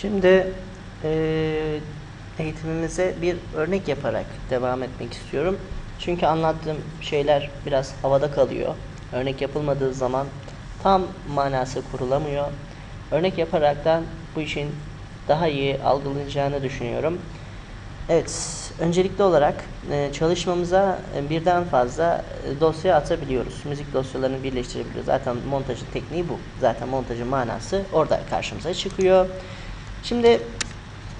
Şimdi eee, eğitimimize bir örnek yaparak devam etmek istiyorum. Çünkü anlattığım şeyler biraz havada kalıyor. Örnek yapılmadığı zaman tam manası kurulamıyor. Örnek yaparaktan bu işin daha iyi algılanacağını düşünüyorum. Evet, öncelikli olarak e, çalışmamıza e, birden fazla e, dosya atabiliyoruz. Müzik dosyalarını birleştirebiliyoruz. Zaten montajın tekniği bu. Zaten montajın manası orada karşımıza çıkıyor. Şimdi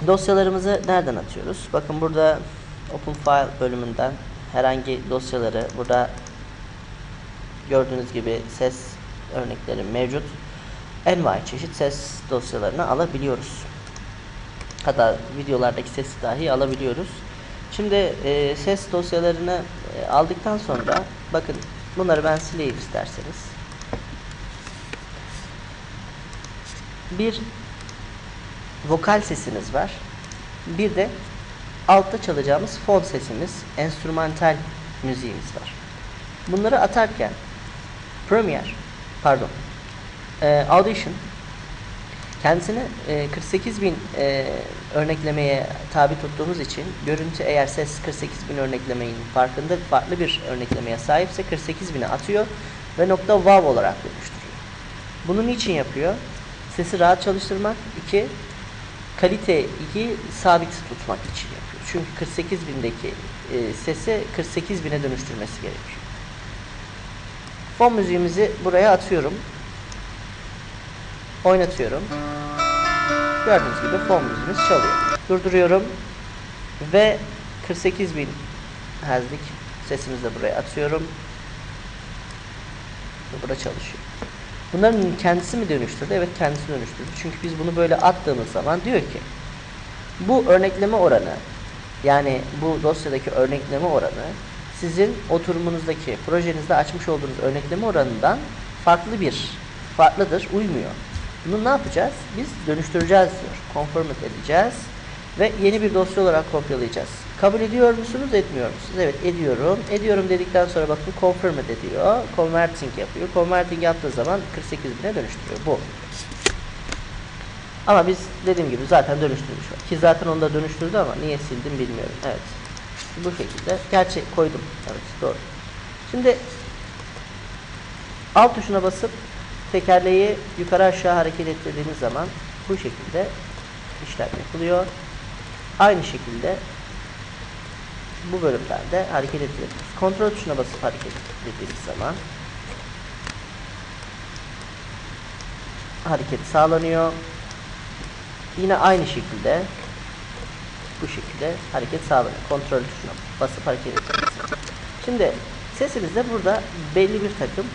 dosyalarımızı nereden atıyoruz? Bakın burada Open File bölümünden herhangi dosyaları burada gördüğünüz gibi ses örnekleri mevcut. Envai çeşit ses dosyalarını alabiliyoruz. Hatta videolardaki sesi dahi alabiliyoruz. Şimdi e, ses dosyalarını e, aldıktan sonra bakın bunları ben sileyim isterseniz. Bir vokal sesimiz var. Bir de altta çalacağımız fon sesimiz, enstrümantal müziğimiz var. Bunları atarken Premiere, pardon, e, Audition kendisini e, 48 bin e, örneklemeye tabi tuttuğumuz için görüntü eğer ses 48 bin örneklemeyin farkında farklı bir örneklemeye sahipse 48 bine atıyor ve nokta wow olarak dönüştürüyor. Bunu niçin yapıyor? Sesi rahat çalıştırmak. iki kaliteyi sabit tutmak için yapıyor. Çünkü 48 bindeki e, sesi 48 bine dönüştürmesi gerekiyor. Fon müziğimizi buraya atıyorum. Oynatıyorum. Gördüğünüz gibi fon müziğimiz çalıyor. Durduruyorum. Ve 48 bin Hz'lik sesimizi de buraya atıyorum. Ve burada çalışıyor. Bunların kendisi mi dönüştürdü? Evet kendisi dönüştürdü. Çünkü biz bunu böyle attığımız zaman diyor ki bu örnekleme oranı yani bu dosyadaki örnekleme oranı sizin oturumunuzdaki projenizde açmış olduğunuz örnekleme oranından farklı bir farklıdır, uymuyor. Bunu ne yapacağız? Biz dönüştüreceğiz diyor. Conformat edeceğiz ve yeni bir dosya olarak kopyalayacağız. Kabul ediyor musunuz, etmiyor musunuz? Evet, ediyorum. Ediyorum dedikten sonra bakın confirmat ediyor. Converting yapıyor. Converting yaptığı zaman 48 bine dönüştürüyor. Bu. Ama biz dediğim gibi zaten dönüştürmüş var. Ki zaten onu da dönüştürdü ama niye sildim bilmiyorum. Evet. Bu şekilde. Gerçi koydum. Evet doğru. Şimdi alt tuşuna basıp tekerleği yukarı aşağı hareket ettirdiğimiz zaman bu şekilde işlem yapılıyor. Aynı şekilde bu bölümlerde hareket ettirebiliriz. Kontrol tuşuna basıp hareket ettirdiğimiz zaman hareket sağlanıyor. Yine aynı şekilde bu şekilde hareket sağlanıyor. Kontrol tuşuna basıp hareket ettiğimiz zaman. Şimdi sesimizde burada belli bir takım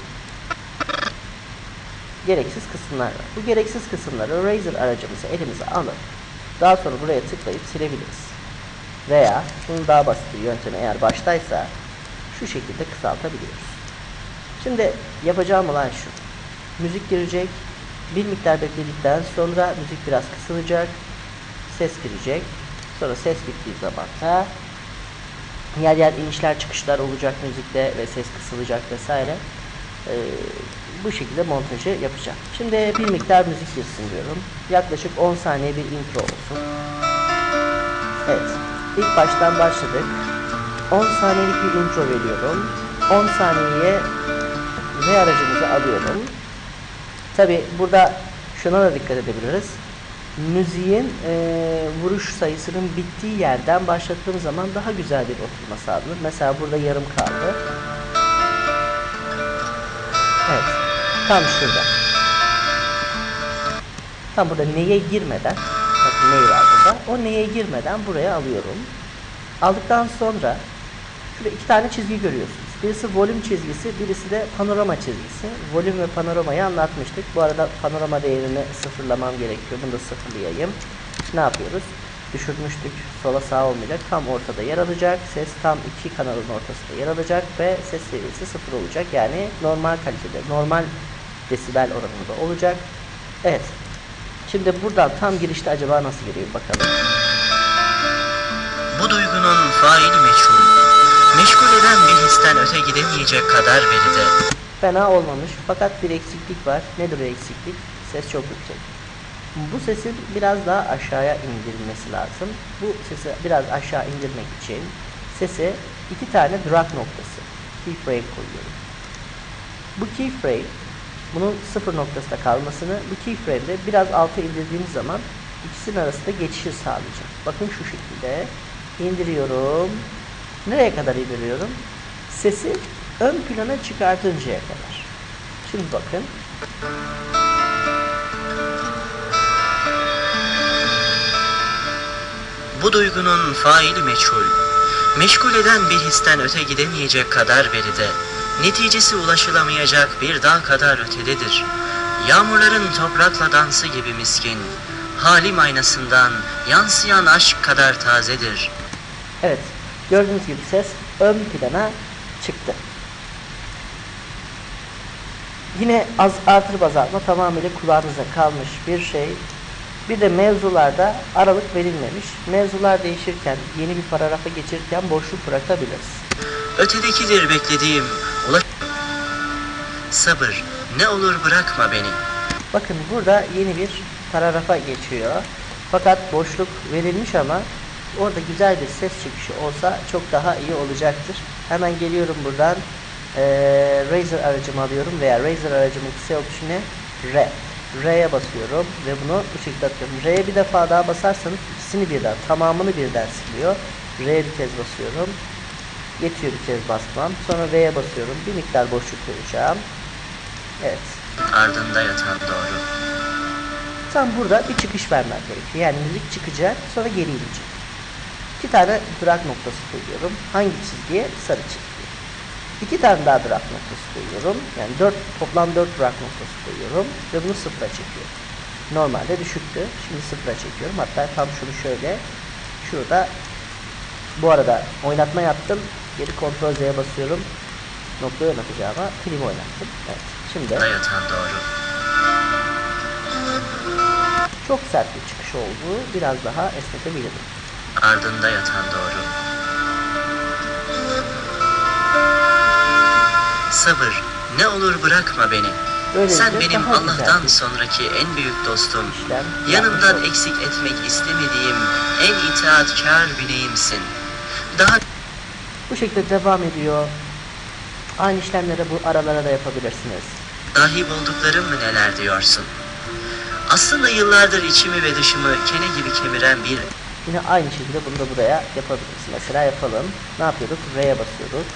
gereksiz kısımlar var. Bu gereksiz kısımları Razer aracımızı elimize alıp daha sonra buraya tıklayıp silebiliriz. Veya bunun daha basit bir yöntemi eğer baştaysa şu şekilde kısaltabiliyoruz. Şimdi yapacağım olan şu. Müzik girecek. Bir miktar bekledikten sonra müzik biraz kısılacak. Ses girecek. Sonra ses bittiği zaman da yer yer inişler çıkışlar olacak müzikte ve ses kısılacak vesaire. Ee, bu şekilde montajı yapacağım. Şimdi bir miktar müzik girsin diyorum. Yaklaşık 10 saniye bir intro olsun. Evet. İlk baştan başladık. 10 saniyelik bir intro veriyorum. 10 saniyeye V aracımızı alıyorum. Tabi burada şuna da dikkat edebiliriz. Müziğin e, vuruş sayısının bittiği yerden başlattığım zaman daha güzel bir oturma sağlanır. Mesela burada yarım kaldı. Evet. Tam şurada. Tam burada neye girmeden bakın neyi var burada. O neye girmeden buraya alıyorum. Aldıktan sonra şurada iki tane çizgi görüyorsunuz. Birisi volüm çizgisi, birisi de panorama çizgisi. Volüm ve panoramayı anlatmıştık. Bu arada panorama değerini sıfırlamam gerekiyor. Bunu da sıfırlayayım. Ne yapıyoruz? Düşürmüştük. Sola sağ olmayacak. Tam ortada yer alacak. Ses tam iki kanalın ortasında yer alacak ve ses seviyesi sıfır olacak. Yani normal kalitede, normal desibel oranında olacak. Evet. Şimdi buradan tam girişte acaba nasıl giriyor bakalım. Bu duygunun faili meçhul. Meşgul eden bir histen öte gidemeyecek kadar veride. Fena olmamış fakat bir eksiklik var. Nedir o eksiklik? Ses çok yüksek. Bu sesi biraz daha aşağıya indirilmesi lazım. Bu sesi biraz aşağı indirmek için sese iki tane drag noktası keyframe koyuyorum. Bu keyframe bunun sıfır noktasında kalmasını bu keyframe'de biraz alta indirdiğimiz zaman ikisinin arasında geçişi sağlayacak. Bakın şu şekilde indiriyorum. Nereye kadar indiriyorum? Sesi ön plana çıkartıncaya kadar. Şimdi bakın. Bu duygunun faili meçhul. Meşgul eden bir histen öte gidemeyecek kadar veride, neticesi ulaşılamayacak bir dağ kadar ötededir. Yağmurların toprakla dansı gibi miskin, halim aynasından yansıyan aşk kadar tazedir. Evet. Gördüğünüz gibi ses ön plana çıktı. Yine az artır azaltma tamamıyla kulağınıza kalmış bir şey. Bir de mevzularda aralık verilmemiş. Mevzular değişirken, yeni bir paragrafa geçirken boşluk bırakabiliriz. Ötedekidir beklediğim, ulaş... Sabır, ne olur bırakma beni. Bakın burada yeni bir paragrafa geçiyor. Fakat boşluk verilmiş ama orada güzel bir ses çıkışı olsa çok daha iyi olacaktır. Hemen geliyorum buradan. Eee Razer aracımı alıyorum veya Razer aracımın kısa ne? R. R'ye basıyorum ve bunu bu şekilde atıyorum. R'ye bir defa daha basarsanız ikisini birden, tamamını birden siliyor. R'ye bir kez basıyorum. Bir kez basmam. Sonra V'ye basıyorum. Bir miktar boşluk vereceğim. Evet. Ardında yatan doğru. Tam burada bir çıkış vermek gerekiyor. Yani müzik çıkacak sonra geri inecek. İki tane drag noktası koyuyorum. Hangi çizgiye? Sarı çizgiye. İki tane daha drag noktası koyuyorum. Yani dört, toplam dört drag noktası koyuyorum. Ve bunu sıfıra çekiyorum. Normalde düşüktü. Şimdi sıfıra çekiyorum. Hatta tam şunu şöyle. Şurada bu arada oynatma yaptım. Geri Ctrl Z'ye basıyorum. Noktayı oynatacağıma film oynattım. Evet. Şimdi Da yatan doğru. çok sert bir çıkış oldu. Biraz daha esnetebilirim. Ardında yatan doğru. Sabır, ne olur bırakma beni. Böylece Sen benim güzel Allah'tan bir sonraki en büyük dostum. işlem Yanımdan eksik etmek istemediğim en itaatkar bineğimsin. Daha Bu şekilde devam ediyor. Aynı işlemleri bu aralara da yapabilirsiniz. dahi bulduklarım mı neler diyorsun? Aslında yıllardır içimi ve dışımı kene gibi kemiren bir Yine aynı şekilde bunu da buraya yapabiliriz. Mesela yapalım. Ne yapıyorduk? R'ye basıyorduk.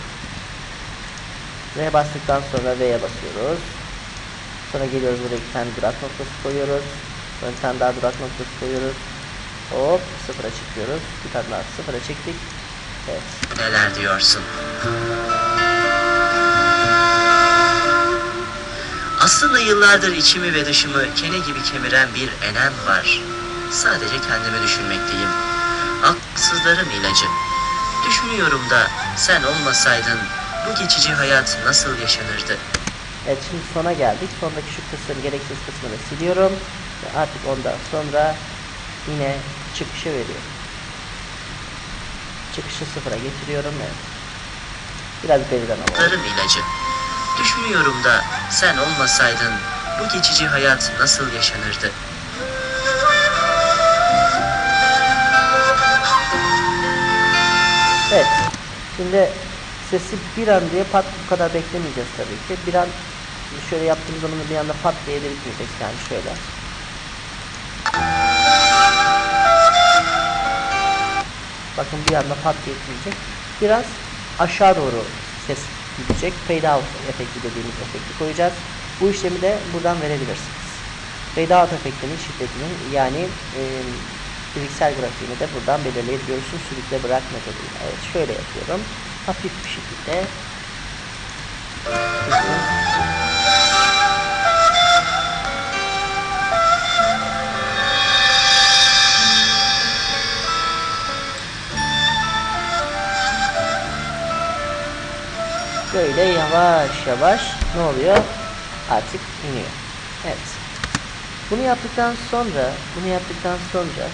R'ye bastıktan sonra V'ye basıyoruz. Sonra geliyoruz buraya iki tane drag noktası koyuyoruz. Sonra bir tane daha drag noktası koyuyoruz. Hop sıfıra çıkıyoruz. Bir tane daha sıfıra çektik. Neler diyorsun? Aslında yıllardır içimi ve dışımı kene gibi kemiren bir enem var. Sadece kendimi düşünmekteyim. Aksızların ilacı. Düşünüyorum da sen olmasaydın bu geçici hayat nasıl yaşanırdı? Evet şimdi sona geldik. Sondaki şu kısım gereksiz kısmını siliyorum. Ve artık ondan sonra yine çıkışı veriyorum. Çıkışı sıfıra getiriyorum. Evet. Biraz geriden alalım. Aksızların ilacı. Düşünüyorum da sen olmasaydın bu geçici hayat nasıl yaşanırdı? Evet. Şimdi sesi bir an diye pat bu kadar beklemeyeceğiz tabii ki. Bir an şöyle yaptığımız zaman bir anda pat diye de bitmeyecek yani şöyle. Bakın bir anda pat diye bitmeyecek. Biraz aşağı doğru ses gidecek. Fade out efekti dediğimiz efekti koyacağız. Bu işlemi de buradan verebilirsiniz. Fade out efektinin şiddetinin yani e, fiziksel grafiğini de buradan belirleyebiliyorsunuz. Sürükle bırak metoduyla. Evet şöyle yapıyorum. Hafif bir şekilde. Böyle yavaş yavaş ne oluyor? Artık iniyor. Evet. Bunu yaptıktan sonra, bunu yaptıktan sonra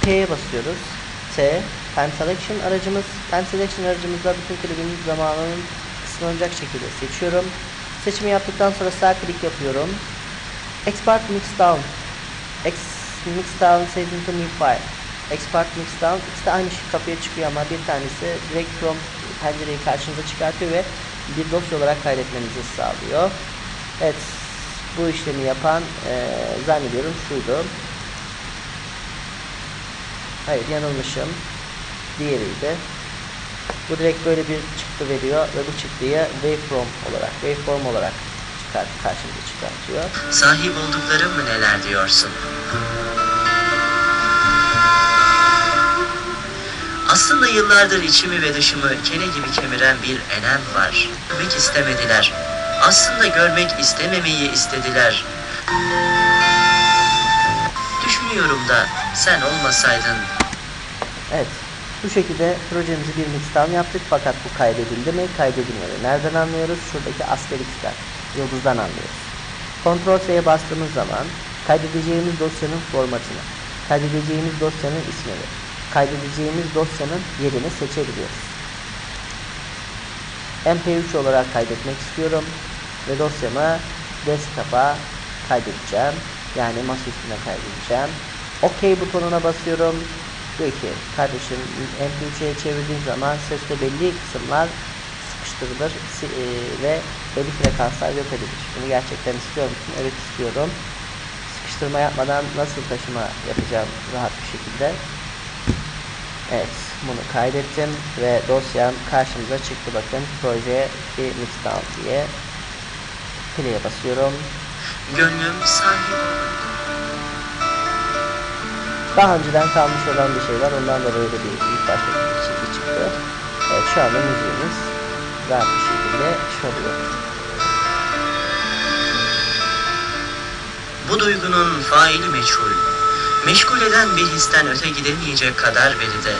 T'ye basıyoruz. T, Time Selection aracımız. Time Selection aracımızda bütün klibin zamanının kısıtlanacak şekilde seçiyorum. Seçimi yaptıktan sonra sağ klik yapıyorum. Export Mix Down X Mixdown says into new file. Export Mixdown ikisi de aynı şey kapıya çıkıyor ama bir tanesi direkt from pencereyi karşınıza çıkartıyor ve bir dosya olarak kaydetmenizi sağlıyor. Evet bu işlemi yapan eee, zannediyorum şuydu. Hayır yanılmışım. Diğeriydi. Bu direkt böyle bir çıktı veriyor ve bu çıktıyı waveform olarak, waveform olarak çıkart, karşımıza çıkartıyor. Sahip olduklarım mı neler diyorsun? Aslında yıllardır içimi ve dışımı kene gibi kemiren bir elem var. Görmek istemediler. Aslında görmek istememeyi istediler. Düşünüyorum da sen olmasaydın Evet. Bu şekilde projemizi bir mixdown yaptık fakat bu kaydedildi mi? Kaydedilmedi. Nereden anlıyoruz? Şuradaki asteriskten, yıldızdan anlıyoruz. Ctrl S'ye bastığımız zaman kaydedeceğimiz dosyanın formatını, kaydedeceğimiz dosyanın ismini, kaydedeceğimiz dosyanın yerini seçebiliyoruz. MP3 olarak kaydetmek istiyorum ve dosyamı desktop'a kaydedeceğim. Yani masaüstüne kaydedeceğim. OK butonuna basıyorum. Diyor ki kardeşim MP3'e çevirdiğin zaman seste belli kısımlar sıkıştırılır e, ve belli frekanslar yok edilir. Bunu gerçekten istiyor musun? Evet istiyorum. Sıkıştırma yapmadan nasıl taşıma yapacağım rahat bir şekilde. Evet, bunu kaydettim ve dosyam karşımıza çıktı. Bakın projeye bir mixdown diye play'e basıyorum. gönlüm sahip Daha önceden kalmış olan bir şey var. Ondan da böyle bir ilk başta bir çıktı. Evet, şu anda müziğimiz rahat bir şekilde çalıyor. Bu duygunun faili meçhul. Meşgul eden bir histen öte gidemeyecek kadar veride.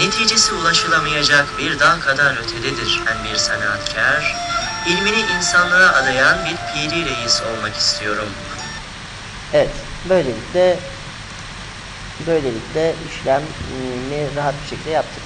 Neticesi ulaşılamayacak bir dağ kadar ötededir. Ben bir sanatkar, ilmini insanlığa adayan bir piri reis olmak istiyorum. Evet, böylelikle böylelikle işlemi rahat bir şekilde yaptık.